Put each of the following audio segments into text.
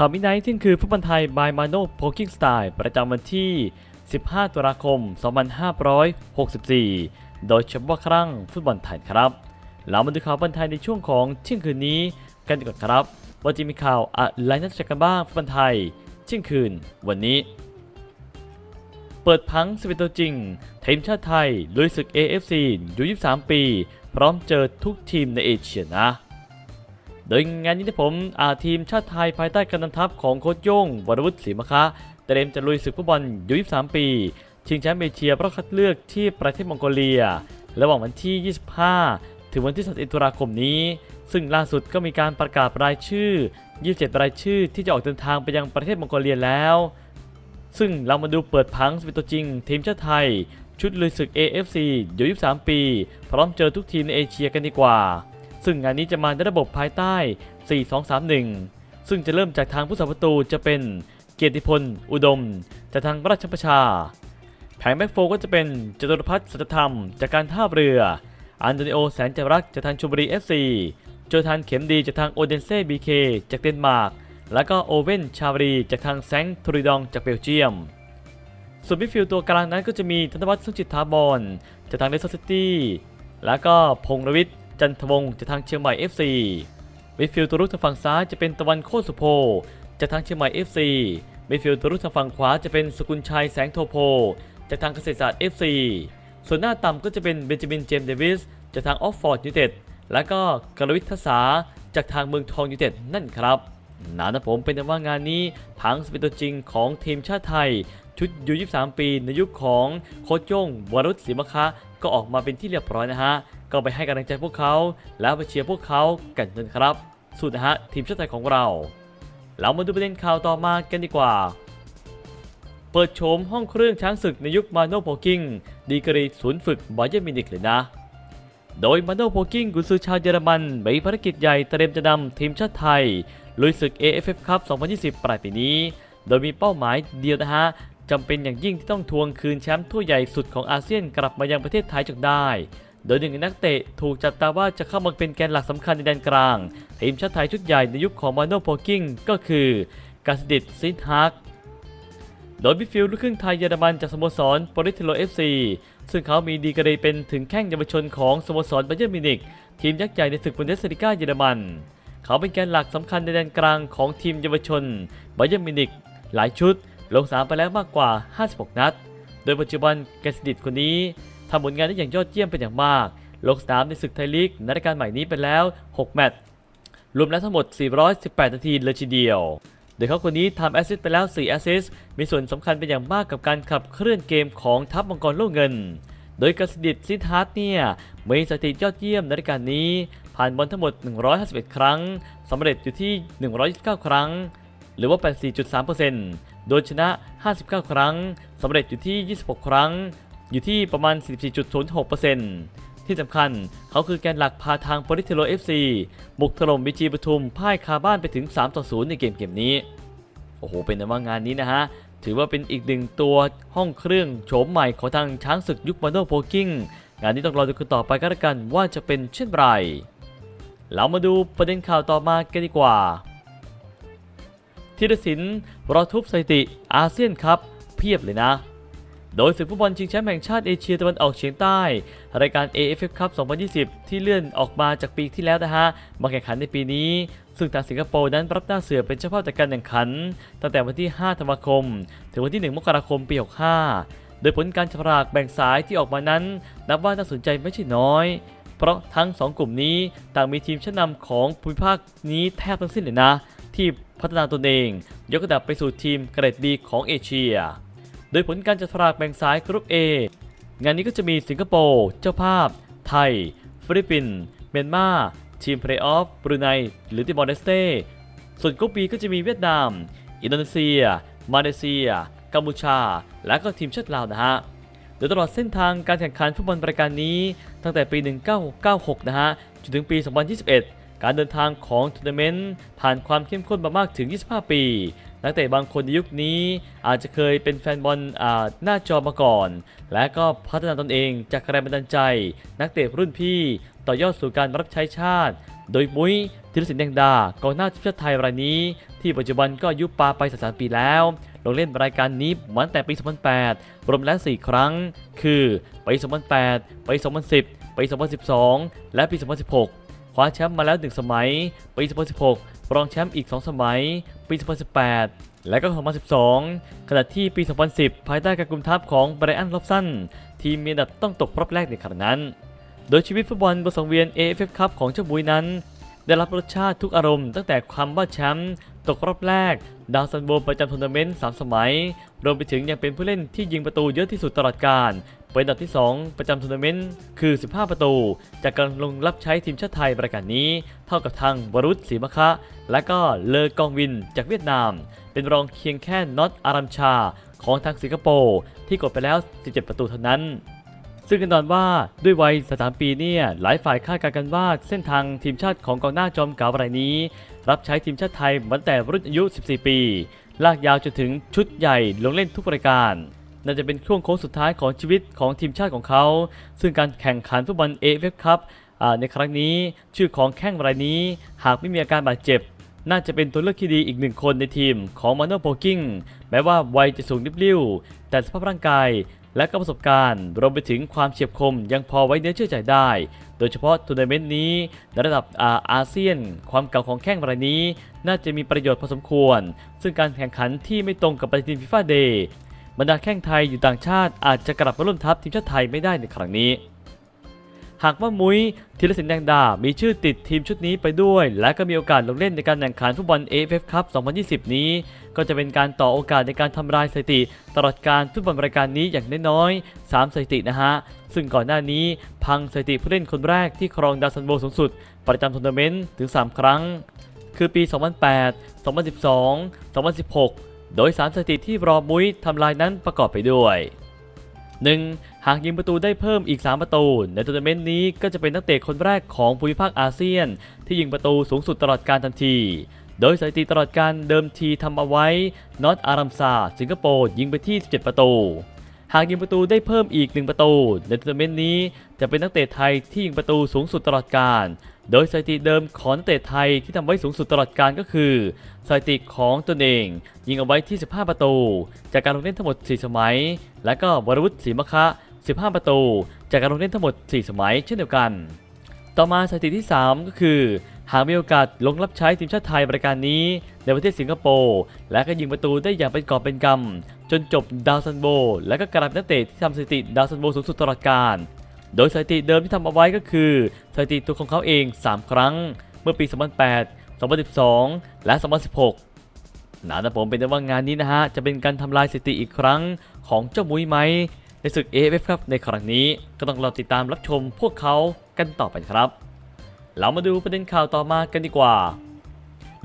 ข่าวมิไนท์ที่คือฟุตบอลไทย by Mano Poking Style ประจำวันที่ 15 ตุลาคม 2564 โดยเฉพาะครั้งฟุตบอลไทยครับเรามาดูข่าวบอลไทยในช่วงของเที่ยงคืนนี้กันดีกว่อนครับว่าจะมีข่าวอะไรน่าสนใจกันบ้างฟุตบอลไทยเที่ยงคืนวันนี้ เปิดพังสเปนตัวจริงทีมชาติไทยลุยศึก AFC อยู่ 23 ปี พร้อมเจอทุกทีมในเอเชียนะ โดยงานนี้ที่ผมอาทีมชาติไทยภายใต้การนำทัพของโค้ชโย่งวรวุฒิศรีมะคะเตรียมจะลุยศึกฟุตบอลยู23 ปี ชิงแชมป์เอเชียรอบคัดเลือกที่ประเทศมองโกเลีย ระหว่างวันที่ 25 ถึงวันที่ 31 ตุลาคมนี้ ซึ่งล่าสุดก็มีการประกาศรายชื่อ 27 รายชื่อที่จะออกเดินทางไปยังประเทศมองโกเลียแล้ว ซึ่งเรามาดูเปิดพังสเป็นตัวจริง ทีมชาติไทย ชุดลุยศึก AFC อยู่23 ปี พร้อมเจอทุกทีมในเอเชียกันดีกว่า ซึ่งงานนี้จะมาในระบบภายใต้ 4-2-3-1 ซึ่งจะเริ่มจากทางผู้สาประตูจะเป็นเกียรติพล อุดม จากทางราชประชา แผงแบ็กโฟก็จะเป็นจตุรพัฒน์สัจธรรม จากการท่าเรือ อันโตนิโอแสนจรักจากทางชลบุรี FC โจทานเข็มดีจากทางโอเดนเซ่บีเคจากเดนมาร์ก แล้วก็โอเว่นชาวรีจากทางแซงทริดองจากเบลเยียม ส่วนมิดฟิลด์ตัวกลางนั้นก็จะมีธนวัฒน์สุจิตถาบอลจากทางเลสเตอร์ซิตี้ แล้วก็พงรวิทย์ จันทวงศ์จากทางเชียงใหม่ FC มิดฟิลด์ตัวรุกทางฝั่งซ้ายจะเป็นตะวันโคตรสุโพจากทางเชียงใหม่ FC มิดฟิลด์ตัวรุกทางฝั่งขวาจะเป็นสกุลชัยแสงโทโพจากทางเกษตรศาสตร์ FC ส่วนหน้าต่ำก็จะเป็นเบนจามินเจมส์เดวิสจากทางออฟฟอร์ดยูไนเต็ดแล้วก็กรวิททศาจากทางเมืองทองยูไนเต็ดนั่นครับนานะผมเป็นแต่ว่างานนี้พังสเป็นตัวจริงของทีมชาติไทย ชุดยู23 ปีในยุคของโค้ชยงวรุษศรีมคะก็ออกมาเป็นที่เรียบร้อยนะฮะ ก็ไปให้กำลังใจพวกเขา แล้วไปเชียร์พวกเขากันกันครับ สุดนะฮะทีมชาติไทยของเรา เรามาดูประเด็นข่าวต่อมากันดีกว่า เปิดโฉมห้องเครื่องช้างศึกในยุคมาโนโพกิ้งดีกรีศูนย์ฝึกบาเยร์มินิกเลยนะ โดยมาโนโพกิ้งกุนซือชาวเยอรมันมีภารกิจใหญ่เตรียมจะนำทีมชาติไทยลุยศึก AFF Cup 2020 ปลายปีนี้ โดยมีเป้าหมายเดียวนะฮะจำเป็นอย่างยิ่งที่ต้องทวงคืนแชมป์ถ้วยใหญ่สุดของอาเซียนกลับมายังประเทศไทยจนได้ โดยหนึ่งนักเตะถูกจับตาว่าจะเข้ามาเป็นแกนหลักสำคัญในแดนกลาง ทีมชาติไทยชุดใหญ่ในยุคของมาโนโพกิ้งก็คือกาสดิตซินฮากโดยมิดฟิลด์ลูกครึ่งไทยเยอรมันจากสโมสรปริเทโลเอฟซีซึ่งเขามีดีกรีเป็นถึงแข้งเยาวชนของสโมสรบาเยร์นมิวนิกทีมยักษ์ใหญ่ในศึกบุนเดสลิก้าเยอรมัน เขาเป็นแกนหลักสำคัญในแดนกลางของทีมเยาวชนบาเยร์นมิวนิกหลายชุด ลงสนามไปแล้วมากกว่า 56 นัด โดยปัจจุบันแกสดิตคนนี้ ทำผลงานได้อย่างยอดเยี่ยมเป็นอย่างมาก ลงสนามในศึกไทยลีกในรายการใหม่นี้ไปแล้ว 6 แมตช์รวมแล้วทั้งหมด 418 นาทีเลยทีเดียว โดยเขาคนนี้ทำแอสซิสต์ไปแล้ว 4 แอสซิสต์มีส่วนสำคัญเป็นอย่างมากกับการขับเคลื่อนเกมของทัพมังกรโลกเงิน โดยกสิดิตซินฮาร์ดเนี่ยมีสถิติยอดเยี่ยมในรายการนี้ ผ่านบอลทั้งหมด 151 ครั้งสำเร็จอยู่ที่ 129 ครั้ง หรือว่า 84.3%โดยชนะ 59 ครั้งสำเร็จอยู่ที่ 26 ครั้ง อยู่ที่ประมาณ 44.06%ที่สำคัญเขาคือแกนหลักพาทางโปริเทโล FC บุกถล่มบีจีปทุมพ่ายคาบ้านไปถึง 3 ต่อ 0 ในเกมเกมนี้ โอ้โห เป็นว่างานนี้นะฮะ ถือว่าเป็นอีกหนึ่งตัวห้องเครื่องโฉมใหม่ของทางช้างศึกยุคมาโนโพกิ้งงานนี้ต้องรอดูกันต่อไปก็แล้วกันว่าจะเป็นเช่นไร เรามาดูประเด็นข่าวต่อมากันดีกว่าธีรศิลป์รอทุบสถิติอาเซียนครับ เพียบเลยนะ โดยศึกฟุตบอลชิงแชมป์แห่งชาติเอเชียตะวันออกเฉียงใต้ รายการ AFF Cup 2020 ที่เลื่อนออกมาจากปีที่แล้วนะฮะ มาแข่งขันในปีนี้ ซึ่งทางสิงคโปร์นั้นรับหน้าเสือเป็นเจ้าภาพจัดการแข่งขัน ตั้งแต่วันที่ 5 ธันวาคม ถึงวันที่ 1 มกราคม ปี 65 โดยผลการจับรากแบ่งสายที่ออกมานั้น นับว่าน่าสนใจไม่ใช่น้อย เพราะทั้ง 2 กลุ่มนี้ต่างมีทีมชั้นนำของภูมิภาคนี้แทบทั้งสิ้นเลยนะ ที่พัฒนาตนเอง ยกระดับไปสู่ทีมเกรดบีของเอเชีย โดยผลการจัดสลากแบ่งสายกรุ๊ป A งานนี้ก็จะมีสิงคโปร์ เจ้าภาพ ไทย ฟิลิปปินส์ เมียนมา ทีมเพลย์ออฟ บรูไน หรือติมอร์เลสเต้ ส่วนกรุ๊ป B ก็จะมีเวียดนาม อินโดนีเซีย มาเลเซีย กัมพูชา และก็ทีมชาติลาวนะฮะ โดยตลอดเส้นทางการแข่งขันฟุตบอลรายการนี้ ตั้งแต่ปี 1996 นะฮะ จนถึงปี 2021 การเดินทางของทัวร์นาเมนต์ผ่านความเข้มข้นมามากถึง 25 ปี นักเตะบางคนในยุคนี้อาจจะเคยเป็นแฟนบอลหน้าจอมาก่อน และก็พัฒนาตนเองจากแรงบันดาลใจ นักเตะรุ่นพี่ต่อยอดสู่การรับใช้ชาติ โดยมุ้ยธีรศิลป์แดงดากองหน้าทีมชาติไทยรายนี้ ที่ปัจจุบันก็อายุปาไป33ปีแล้ว ลงเล่นรายการนี้มาตั้งแต่ปี 2008 รวมแล้ว 4 ครั้ง คือปี 2008 ปี 2010 ปี 2012 และปี 2016 คว้าแชมป์มาแล้ว 1 สมัย ปี 2016 รองแชมป์อีก 2 สมัย ปี 2018 และก็ 2012 ขณะที่ปี 2010 ภายใต้การกุมทัพของไบรอันล็อบสัน ทีมมีอันดับต้องตกรอบแรกในครั้งนั้น โดยชีวิตฟุตบอลบนสังเวียน AFF คัพของเจ้าบุยนั้น ได้รับรสชาติทุกอารมณ์ตั้งแต่ความว่าแชมป์ตกรอบแรก ดาวซันโบประจำทัวร์นาเมนต์ 3 สมัย รวมไปถึงยังเป็นผู้เล่นที่ยิงประตูเยอะที่สุดตลอดกาล เป็นอันดับที่ 2 ประจำทัวร์นาเมนต์คือ 15 ประตู จากการลงรับใช้ทีมชาติไทยรายการนี้ เท่ากับทางวรุษศรีมะคะ และก็เลอกองวินจากเวียดนาม เป็นรองเคียงแค่น็อตอารัมชาของทางสิงคโปร์ที่กดไปแล้ว 17 ประตูเท่านั้นซึ่งกันดอนว่าด้วยวัย33ปีเนี่ยหลายฝ่ายคาดการณ์กันว่าเส้นทางทีมชาติของกองหน้าจอมเก่ารายนี้ รับใช้ทีมชาติไทยมาตั้งแต่รุ่นอายุ 14 ปี ลากยาวจนถึงชุดใหญ่ลงเล่นทุกรายการ น่าจะเป็นช่วงโค้งสุดท้ายของชีวิตของทีมชาติของเขา ซึ่งการแข่งขันฟุตบอลเอฟเอฟคัพในครั้งนี้ชื่อของแข้งรายนี้ หากไม่มีอาการบาดเจ็บ น่าจะเป็นตัวเลือกที่ดีอีกหนึ่งคนในทีมของมาโนโปกิ้งแม้ว่าวัยจะสูงริบลิ่วแต่สภาพร่างกายและก็ประสบการณ์รวมไปถึงความเฉียบคมยังพอไว้เนื้อเชื่อใจได้ โดยเฉพาะทัวร์นาเมนต์นี้ในระดับอาอาเซียน ความเก่าของแข้งรายนี้ น่าจะมีประโยชน์พอสมควร ซึ่งการแข่งขันที่ไม่ตรงกับปฏิทินฟีฟ่าเดย์ บรรดาแข้งไทยอยู่ต่างชาติอาจจะกลับมาร่วมทัพทีมชาติไทยไม่ได้ในครั้งนี้ หากว่ามุ้ยธีรศิลป์แดงดา มีชื่อติดทีมชุดนี้ไปด้วย และก็มีโอกาสลงเล่นในการแข่งขันฟุตบอล AFF Cup 2020 นี้ ก็จะเป็นการต่อโอกาสในการทำลายสถิติ ตลอดการฟุตบอลรายการนี้อย่างน้อยๆ 3 สถิตินะฮะ ซึ่งก่อนหน้านี้พังสถิติผู้เล่นคนแรกที่ครองดาวซันโบสูงสุด ประจำทัวร์นาเมนต์ถึง 3 ครั้ง คือปี 2008 2012 2016 โดย3สถิติที่รอมุ้ยทำลายนั้นประกอบไปด้วย 1. หากยิงประตูได้เพิ่มอีก 3 ประตู ในทัวร์นาเมนต์นี้ก็จะเป็นนักเตะคนแรกของภูมิภาคอาเซียน ที่ยิงประตูสูงสุดตลอดการทันที โดยสถิติตลอดการเดิมทีทำเอาไว้นอตอารัมซาสิงคโปร์ยิงไปที่ 17 ประตู หากยิงประตูได้เพิ่มอีก 1 ประตู ในทัวร์นาเมนต์นี้จะเป็นนักเตะไทยที่ยิงประตูสูงสุดตลอดการ โดยสถิติเดิมของนักเตะไทยที่ทำไว้สูงสุดตลอดการก็คือ สถิติของตนเอง ยิงเอาไว้ที่ 15 ประตู จากการลงเล่นทั้งหมด 4 สมัย และก็วรวุฒิศรีมะคะ 15 ประตู จากการลงเล่นทั้งหมด 4 สมัยเช่นเดียวกัน ต่อมาสถิติที่ 3 ก็คือ หากมีโอกาสลงรับใช้ทีมชาติไทยรายการนี้ ในประเทศสิงคโปร์และก็ยิงประตูได้อย่างเป็นกอบเป็นกำจนจบดาวซันโบ และก็กลายเป็นนักเตะที่ทำสถิติดาวซันโบสูงสุดตลอดกาล โดยสถิติเดิมที่ทำเอาไว้ก็คือสถิติตัวของเขาเอง 3 ครั้ง เมื่อปี 2008 2012 และ 2016 นานะผมเป็นได้ว่างานนี้นะฮะ จะเป็นการทำลายสถิติอีกครั้งของเจ้ามุ้ยไหม ในศึก AFF ครับในครั้งนี้ก็ต้องรอติดตามรับชมพวกเขากันต่อไปครับ เรามาดูประเด็นข่าวต่อมากันดีกว่า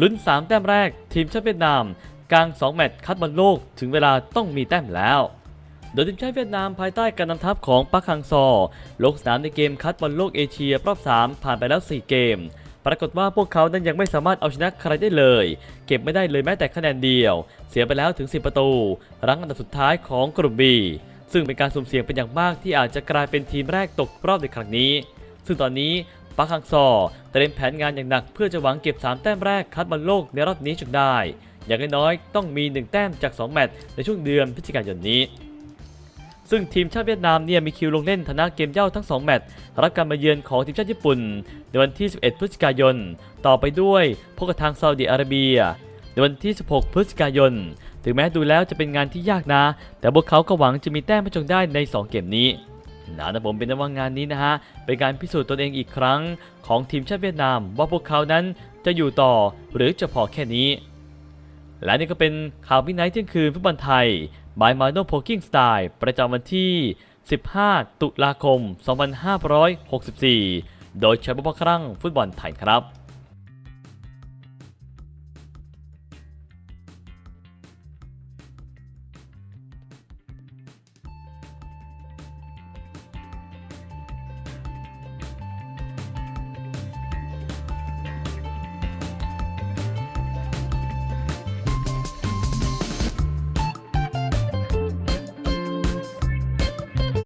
ลุ้น 3 แต้มแรก ทีมชาติเวียดนาม กลาง 2 แมตช์คัดบอลโลกถึงเวลาต้องมีแต้มแล้ว โดยทีมชาติเวียดนามภายใต้การนำทัพของปักฮังซอ ลงสนามในเกมคัดบอลโลกเอเชียรอบ 3 ผ่านไปแล้ว 4 เกม ปรากฏว่าพวกเขานั้นยังไม่สามารถเอาชนะใครได้เลย เก็บไม่ได้เลยแม้แต่คะแนนเดียว เสียไปแล้วถึง 10 ประตูรั้งอันดับสุดท้ายของกลุ่ม B ซึ่งเป็นการสุ่มเสี่ยงเป็นอย่างมากที่อาจจะกลายเป็นทีมแรกตกรอบในครั้งนี้ ซึ่งตอนนี้ปักฮังซอเตรียมแผนงานอย่างหนักเพื่อจะหวังเก็บ 3 แต้มแรกคัดบอลโลกในรอบนี้จนได้ อย่างน้อยๆต้องมี 1 แต้มจาก 2 แมตช์ในช่วงเดือนพฤศจิกายนนี้ ซึ่งทีมชาติเวียดนามเนี่ยมีคิวลงเล่นฐานะเกมเย่าทั้ง 2 แมตช์รับการมาเยือนของทีมชาติญี่ปุ่น ในวันที่ 11 พฤศจิกายน ต่อไปด้วยพบกับทางซาอุดิอาระเบีย ในวันที่ 16 พฤศจิกายน ถึงแม้ดูแล้วจะเป็นงานที่ยากนะ แต่พวกเขาก็หวังจะมีแต้มให้จงได้ใน 2 เกมนี้นะนะผมเป็นนว่างานนี้นะฮะ เป็นการพิสูจน์ตนเองอีกครั้ง ของทีมชาติเวียดนาม ว่าพวกเขานั้นจะอยู่ต่อหรือจะพอแค่นี้ และนี่ก็เป็นข่าววินัยเที่ยงคืนฟุตบอลไทย บายมาโนโพกิ้งสไตล์ประจำวันที่ 15 ตุลาคม 2564 โดยเช้บุพครั้งฟุตบอลไทยครับ